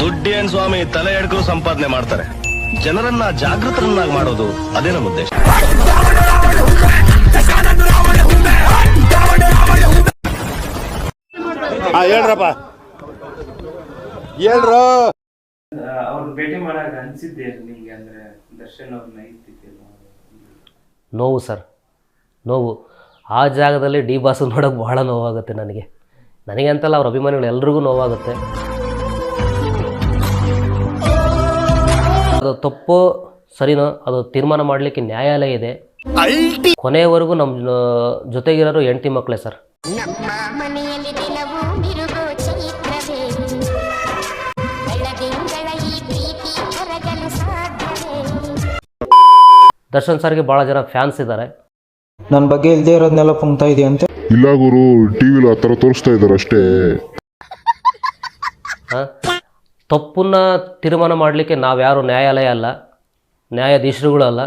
ದುಡ್ಡೇನ್ ಸ್ವಾಮಿ ತಲೆ ಎಡ್ಕರು ಸಂಪಾದನೆ ಮಾಡ್ತಾರೆ. ಜನರನ್ನ ಜಾಗೃತರನ್ನಾಗಿ ಮಾಡೋದು ಅದೇ ನಮ್ಮ ಉದ್ದೇಶ. ಹೇಳ್ರಪ್ಪ. ಹೇಳ್ರು. ಅವ್ರು ಭೇಟಿ ಮಾಡಾಗ ಅನ್ಸಿದ್ದೆ ನಿಮ್ಗೆ ಅಂದ್ರೆ ದರ್ಶನ್ ಅವ್ರನ್ನ ನೋವು ಸರ್ ನೋವು. ಆ ಜಾಗದಲ್ಲಿ ಡಿ ಬಾಸು ನೋಡೋಕೆ ಬಹಳ ನೋವಾಗುತ್ತೆ ನನಗೆ. ನನಗೆ ಅಂತಲ್ಲ ಅವ್ರ ಅಭಿಮಾನಿಗಳು ಎಲ್ರಿಗೂ ನೋವಾಗುತ್ತೆ. ಅದು ತಪ್ಪು ಸರಿನೋ ಅದು ತೀರ್ಮಾನ ಮಾಡಲಿಕ್ಕೆ ನ್ಯಾಯಾಲಯ ಇದೆ. ಕೊನೆಯವರೆಗೂ ನಮ್ಮ ಜೊತೆಗಿರೋರು ಹೆಂಡತಿ ಮಕ್ಕಳೇ ಸರ್. ದರ್ಶನ್ ಸರ್ಗೆ ಬಹಳ ಜನ ಫ್ಯಾನ್ಸ್ ಇದ್ದಾರೆ. ನನ್ನ ಬಗ್ಗೆ ಇಲ್ದೇ ಇರೋದನ್ನೆಲ್ಲ ಪುಂಗ್ತಾ ಇದೆಯಂತೆ ಇಲ್ಲ ಗುರು ಟಿವಿಲಿ ಆ ಥರ ತೋರಿಸ್ತಾ ಇದ್ದಾರೆ ಅಷ್ಟೇ. ಆ? ತಪ್ಪನ್ನ ತೀರ್ಮಾನ ಮಾಡಲಿಕ್ಕೆ ನಾವ್ಯಾರು ನ್ಯಾಯಾಲಯ ಅಲ್ಲ ನ್ಯಾಯಾಧೀಶರುಗಳಲ್ಲ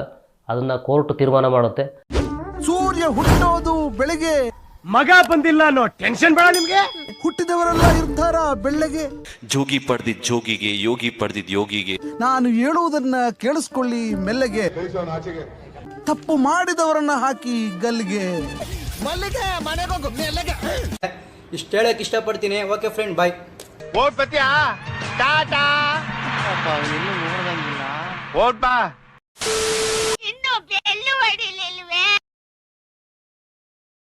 ಅದನ್ನು ಕೋರ್ಟ್ ತೀರ್ಮಾನ ಮಾಡುತ್ತೆ. ಸೂರ್ಯ ಹುಟ್ಟೋದು ಬೆಳಿಗ್ಗೆ. ಮಗ ಬಂದಿಲ್ಲ ಅನ್ನೋ ಟೆನ್ಷನ್ ಬೇಡ ನಿಮಗೆ. ಹುಟ್ಟಿದವರೆಲ್ಲ ಇರ್ತಾರ ಬೆಳ್ಳಗೆ. ಜೋಗಿ ಪಡೆದಿದ್ ಜೋಗಿಗೆ ಯೋಗಿ ಪಡೆದಿದ್ ಯೋಗಿಗೆ. ನಾನು ಹೇಳುವುದನ್ನ ಕೇಳಿಸ್ಕೊಳ್ಳಿ ಮೆಲ್ಲಗೆ. ತಪ್ಪು ಮಾಡಿದವರನ್ನ ಹಾಕಿ ಗಲ್ಲಿಗೆ. ಮಲ್ಲಿಗೆ ಮನೆಗೋಗು ಮೆಲ್ಲಗೆ. ಇಷ್ಟು ಹೇಳಕ್ ಇಷ್ಟಪಡ್ತೀನಿ. ಓಕೆ ಫ್ರೆಂಡ್ ಬಾಯ್ ಓ ಬತ್ತೀಯಾ ಟಾಟಾ ಎಲ್ಲೂ ನೋಡ್ದಂಗಿಲ್ಲ. ಓಟ್ ಬಾ